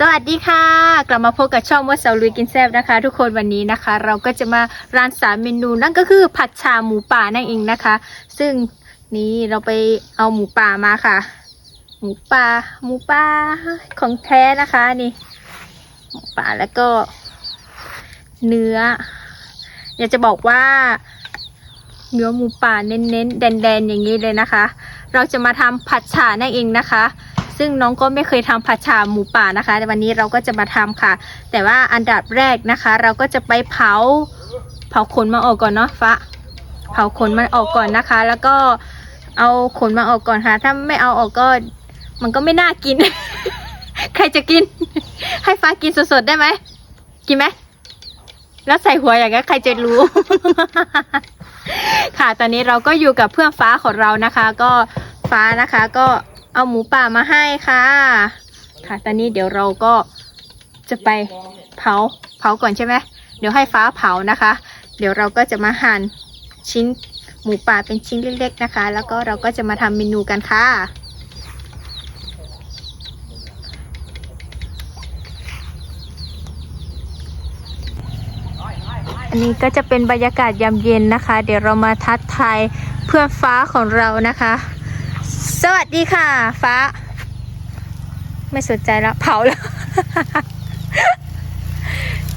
สวัสดีค่ะ กลับมาพบกับช่องว่าสาวลุยกินแซ่บนะคะ ทุกคนวันนี้นะคะ เราก็จะมาร้านสามเมนูนั่นก็คือผัดชาหมูป่านั่นเองนะคะ ซึ่งนี่เราไปเอาหมูป่ามาค่ะ หมูป่าหมูป่าของแท้นะคะนี่หมูป่าแล้วก็ เนื้อ อยากจะบอกว่า เนื้อหมูป่าเน้นๆแดนๆอย่างนี้เลยนะคะ เราจะมาทำผัดฉ่านั่นเองนะคะ ซึ่งน้องก็ไม่เคยทำผัดฉ่าหมูป่านะคะ แต่วันนี้เราก็จะมาทำค่ะ แต่ว่าอันดับแรกนะคะ เราก็จะไปเผาเผาขนมาออกก่อนเนาะฟ้าเผาขนมันออกก่อนนะคะ แล้วก็เอาขนมาออกก่อนค่ะ ถ้าไม่เอาออกก็มันก็ไม่น่ากิน ใครจะกิน ให้ฟ้ากินสดๆได้ไหมกินไหมแล้วใส่หัวอย่างนี้นใครจะรู้ ค่ะ ตอนนี้เราก็อยู่กับเพื่อนฟ้าของเรานะคะ ก็ฟ้านะคะก็ เอาหมูป่ามาให้ค่ะ ค่ะ ตอนนี้เดี๋ยวเราก็จะไปเผาเผาก่อนใช่ไหมเดี๋ยวให้ฟ้าเผานะคะ เดี๋ยวเราก็จะมาหั่นชิ้นหมูป่าเป็นชิ้นเล็กๆนะคะ แล้วก็เราก็จะมาทำเมนูกันค่ะอันนี้ก็จะเป็นบรรยากาศยามเย็นนะคะ เดี๋ยวเรามาทักทายเพื่อนฟ้าของเรานะคะ สวัสดีค่ะ ฟ้า ไม่สนใจแล้ว เผาแล้ว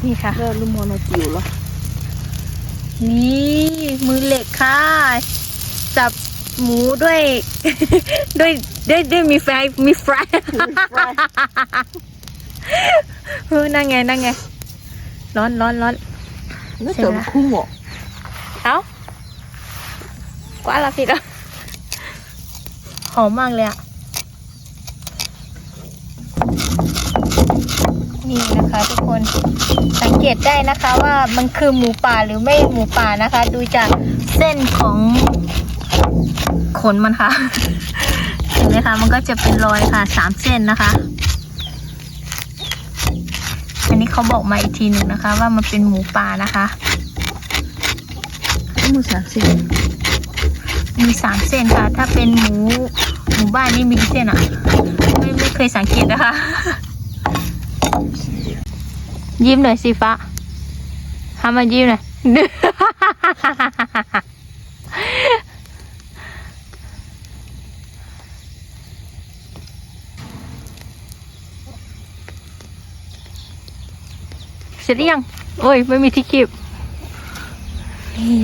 นี่ค่ะเลิกลูกโมโนจิ๋วเหรอนี่มือเหล็กค่ะ จับหมูด้วย ด้วยด้วยด้วยมีไฟมีไฟเออนั่งไงนั่งไง ร้อนร้อนร้อนน่าจะคุ้มเหรอเอ้ากว่าละผิดอะห อมมากเลยอะนี่นะคะทุกคนสังเกตได้นะคะว่ามันคือหมูป่าหรือไม่หมูป่านะคะ ดูจากเส้นของขนมันค่ะเห็นไหมคะมันก็จะเป็นรอยค่ะสามเส้นนะคะ อันนี้เขาบอกมาอีกทีหนึ่งนะคะ ว่ามันเป็นหมูป่านะคะมูสามเสิบ มีสามเส้นค่ะ ถ้าเป็นหมูหมูบ้านนี่มีกี่เส้นอะ ไม่ไม่เคยสังเกตนะคะ ยิ้มหน่อยสิฟ้าทำมายิ้มหน่อยเสร็จหรือยัง โอ้ย ไม่มีที่คีบนี่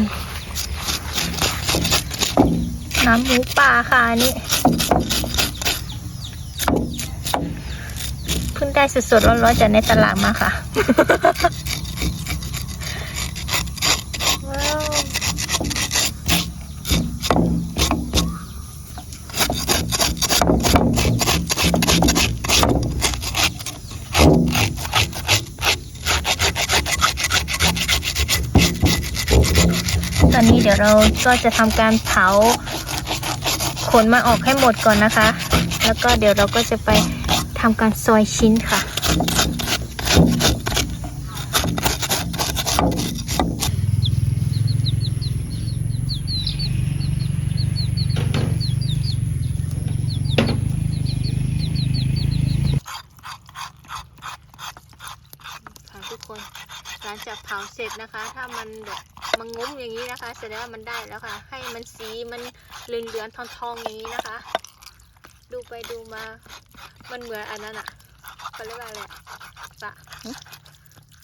น้ำหมูป่าค่ะอันนี้เพิ่งได้สดๆร้อนๆจากในตลาดมาค่ะตอนนี้เดี๋ยวเราก็จะทำการเผา ขนมันออกให้หมดก่อนนะคะ แล้วก็เดี๋ยวเราก็จะไปทำการซอยชิ้นค่ะค่ะทุกคนหลังจากเผาเสร็จนะคะ ถ้ามันแบบมันงุ้มอย่างนี้นะคะแสดงว่ามันได้แล้วค่ะ ให้มันสีมัน เหลืองเหลืองๆทองทองๆอย่างนี้นะคะ ดูไปดูมา มันเหมือนอันนั้นอะเขาเรียกว่าอะไรอะปะ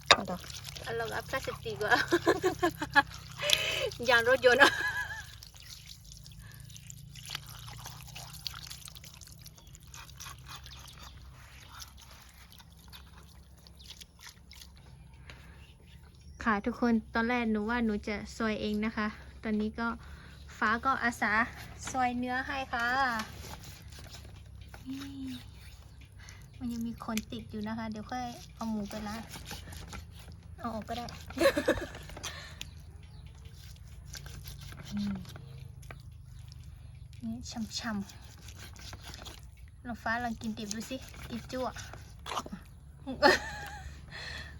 เอาดอกอันเราอัพพลาสติกอะยางรถยนต์อะค่ะทุกคนตอนแรกหนูว่าหนูจะซอยเองนะคะ ตอนนี้ก็ ฟ้าก็อาสาซอยเนื้อให้ค่ะมันยังมีขนติดอยู่นะคะ เดี๋ยวค่อยเอาหมูไปล้างเอาออกก็ได้นี่นี่ช่ำๆลองฟ้าลองกินดิบดูสิดิบจั่ว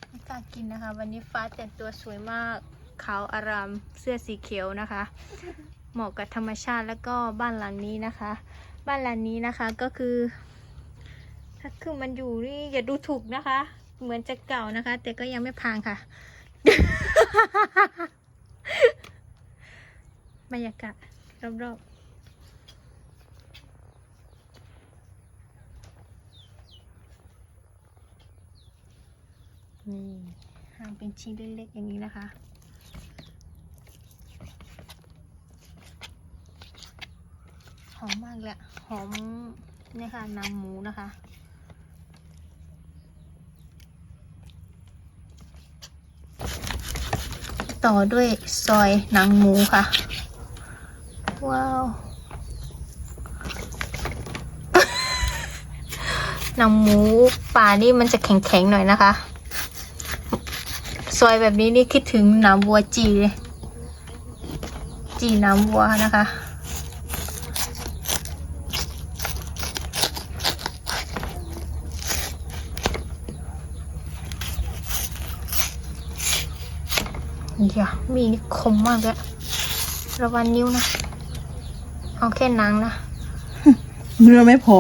ไม่กล้ากินนะคะ วันนี้ฟ้าแต่งตัวสวยมากขาวอารามเสื้อสีเขียวนะคะ เหมาะกับธรรมชาติแล้วก็บ้านหลังนี้นะคะ บ้านหลังนี้นะคะก็คือถ้าคือมันอยู่นี่อย่าดูถูกนะคะ เหมือนจะเก่านะคะ แต่ก็ยังไม่พังค่ะ บรรยากาศรอบๆนี่ห่างเป็นชิ้นเล็กๆอย่างนี้นะคะ อมมากเลยอะหอมเนี่ยค่ะน้ำหมูนะคะ ต่อด้วยซอยหนังหมูค่ะ ว้าว หนังหมูป่านี่มันจะแข็งๆหน่อยนะคะ ซอยแบบนี้นี่คิดถึงน้ำวัวจีเลยจีน้ำวัวนะคะ เดี๋ยวมีนี่คมมากเลยระวังนิ้วนะ เอาแค่หนังนะ เนื้อไม่พอ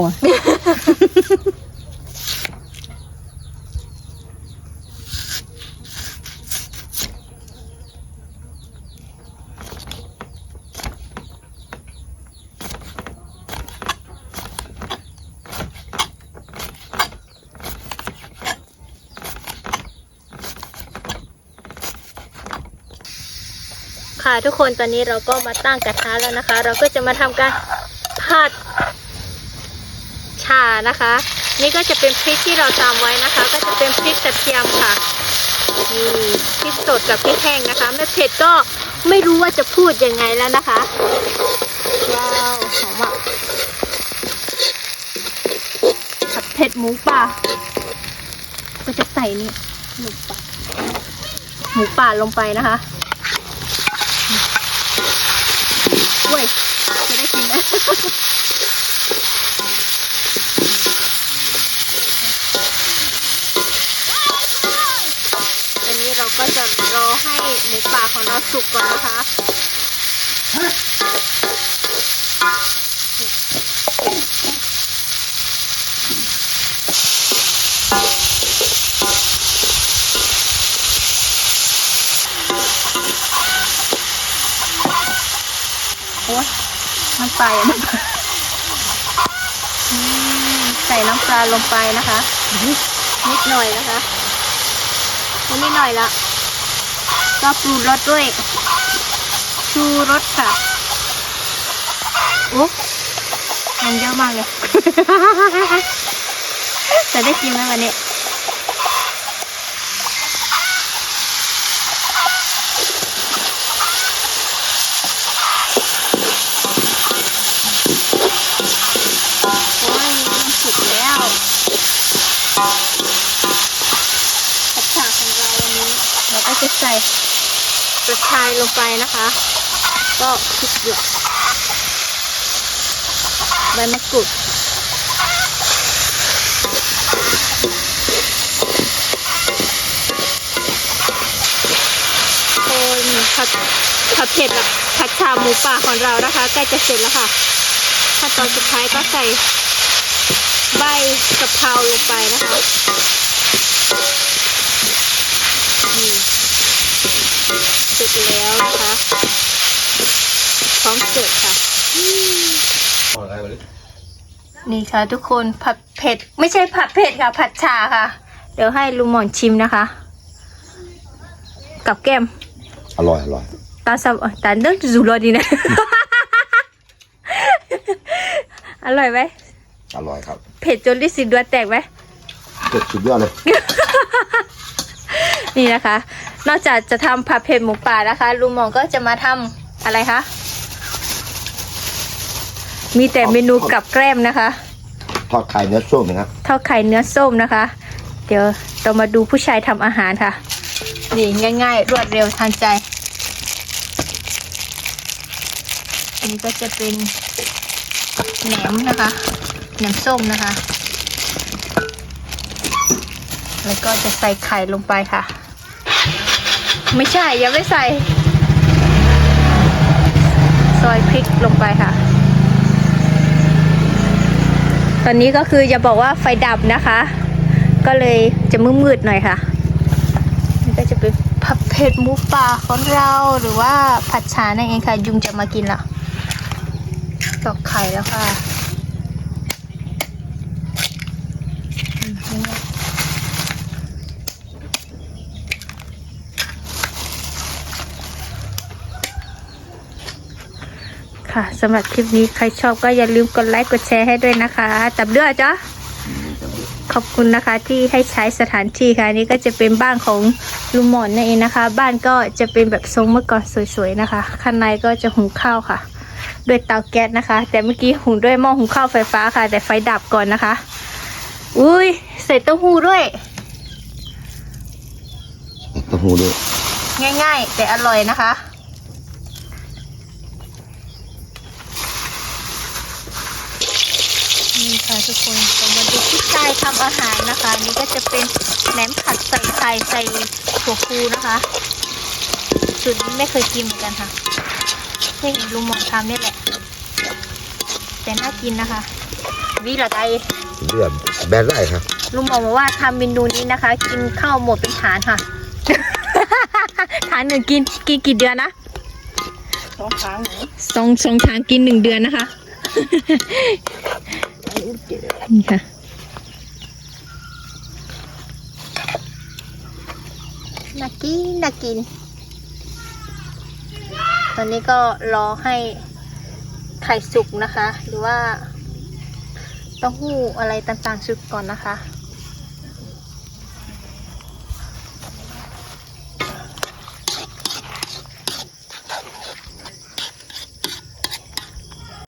ค่ะ ทุกคนตอนนี้เราก็มาตั้งกระทะแล้วนะคะ เราก็จะมาทำการผัดชานะคะ นี่ก็จะเป็นพริกที่เราตำไว้นะคะ ก็จะเป็นพริกกระเทียมค่ะนี่พริกสดกับพริกแห้งนะคะไม่เผ็ดก็ไม่รู้ว่าจะพูดยังไงแล้วนะคะว้าวหอมอะผัดเผ็ดหมูป่าก็จะใส่นี่หมูป่าหมูป่าลงไปนะคะ เว้ยจะได้กินนะอันนี้เราก็จะรอให้หมูป่าของเราสุกก่อนนะคะ น้ำปลาอะใส่น้ำปลาลงไปนะคะ นิดหน่อยนะคะนิดหน่อยละก็ปรุงรสด้วย ชูรสค่ะโอ้มันเยอะมากเลย จะได้กินไหมวันนี้ โอ้ยมันสุกแล้วผัดฉาของเราวันนี้เราก็จะใส่กระชาย ลงไปนะคะ ก็พริกหยวกใบมะกรูดคนผัดผัดเผ็ดแบบผัดชาหมูป่าของเรานะคะใกล้จะเสร็จแล้วค่ะขั้นตอนสุดท้ายก็ใส่ใบกะเพราลงไปนะคะนี่เสร็ จแล้วนะคะพร้อมเสิร์ฟค่ะอะไรวะเนี่ยนี่ค่ะทุกคนผัดเผ็ด ไม่ใช่ผัดเผ็ดค่ะ ผัดชาค่ะ เดี๋ยวให้ลุงหมอนชิมนะคะ กับแก้ม อร่อยอร่อยตาซับตาเนื้อจูรอดีนะ อร่อยไหมอร่อยครับเผ็ดจนลิสิดัวแตกไหมเจ็ดสุดยอดเลย นี่นะคะ นอกจากจะทำผัดเผ็ดหมูป่านะคะลุงหมองก็จะมาทำอะไรคะ มีแต่เมนูกับแกล้มนะคะ ทอดไข่เนื้อส้มนะครับทอดไข่เนื้อส้มนะคะ เดี๋ยวเรามาดูผู้ชายทำอาหารค่ะ นี่ง่าย ๆ รวดเร็วทันใจ อันนี้ก็จะเป็นแหนมนะคะแหนมส้มนะคะ แล้วก็จะใส่ไข่ลงไปค่ะ ไม่ใช่ยังไม่ใส่ ซอยพริกลงไปค่ะ ตอนนี้ก็คือจะบอกว่าไฟดับนะคะ ก็เลยจะมืดๆหน่อยค่ะนี่ก็จะเป็นผัดเผ็ดหมูป่าของเราหรือว่าผัดชานั่นเองค่ะ ยุงจะมากินละตอกไข่แล้วค่ะอืมนี่ไง ค่ะสำหรับคลิปนี้ใครชอบก็อย่าลืมกดไลค์กดแชร์ให้ด้วยนะคะตับเดือจ้ะขอบคุณนะคะที่ให้ใช้สถานที่ค่ะอันนี่ก็จะเป็นบ้านของลุงหมอนนั่นเองนะคะ บ้านก็จะเป็นแบบทรงเมื่อก่อนสวยๆนะคะข้างในก็จะหุงข้าวค่ะด้วยเตาแก๊สนะคะ แต่เมื่อกี้หุงด้วยหม้อหุงข้าวไฟฟ้าค่ะ แต่ไฟดับก่อนนะคะ อุ้ยใส่เต้าหู้ด้วยเต้าหู้ด้วย ง่าย ๆ แต่อร่อยนะคะ นี่ ค่ะทุกคนเรามาดูพี่ชายทำอาหารนะคะ นี่ก็จะเป็นแหนมผัดใส่ไข่ใส่ถั่วพูนะคะสูตรนี้ไม่เคยกินเหมือนกันค่ะเพิ่งลุงหมองทำนี่แหละ แต่น่ากินนะคะ วิละไดเลือดแบนได้ครับลุงหมองบอกว่าทำเมนูนี้นะคะ กินข้าวหมดเป็นฐานค่ะ ฐานหนึ่งกินกินกี่เดือนนะสองครั้งหนูสองสองฐานกินหนึ่งเดือนนะคะอั นนี้เจ็ดนี่ค่ะน่ากินน่ากิน ตอนนี้ก็รอให้ไข่สุกนะคะ หรือว่าเต้าหู้อะไรต่างๆสุกก่อนนะคะ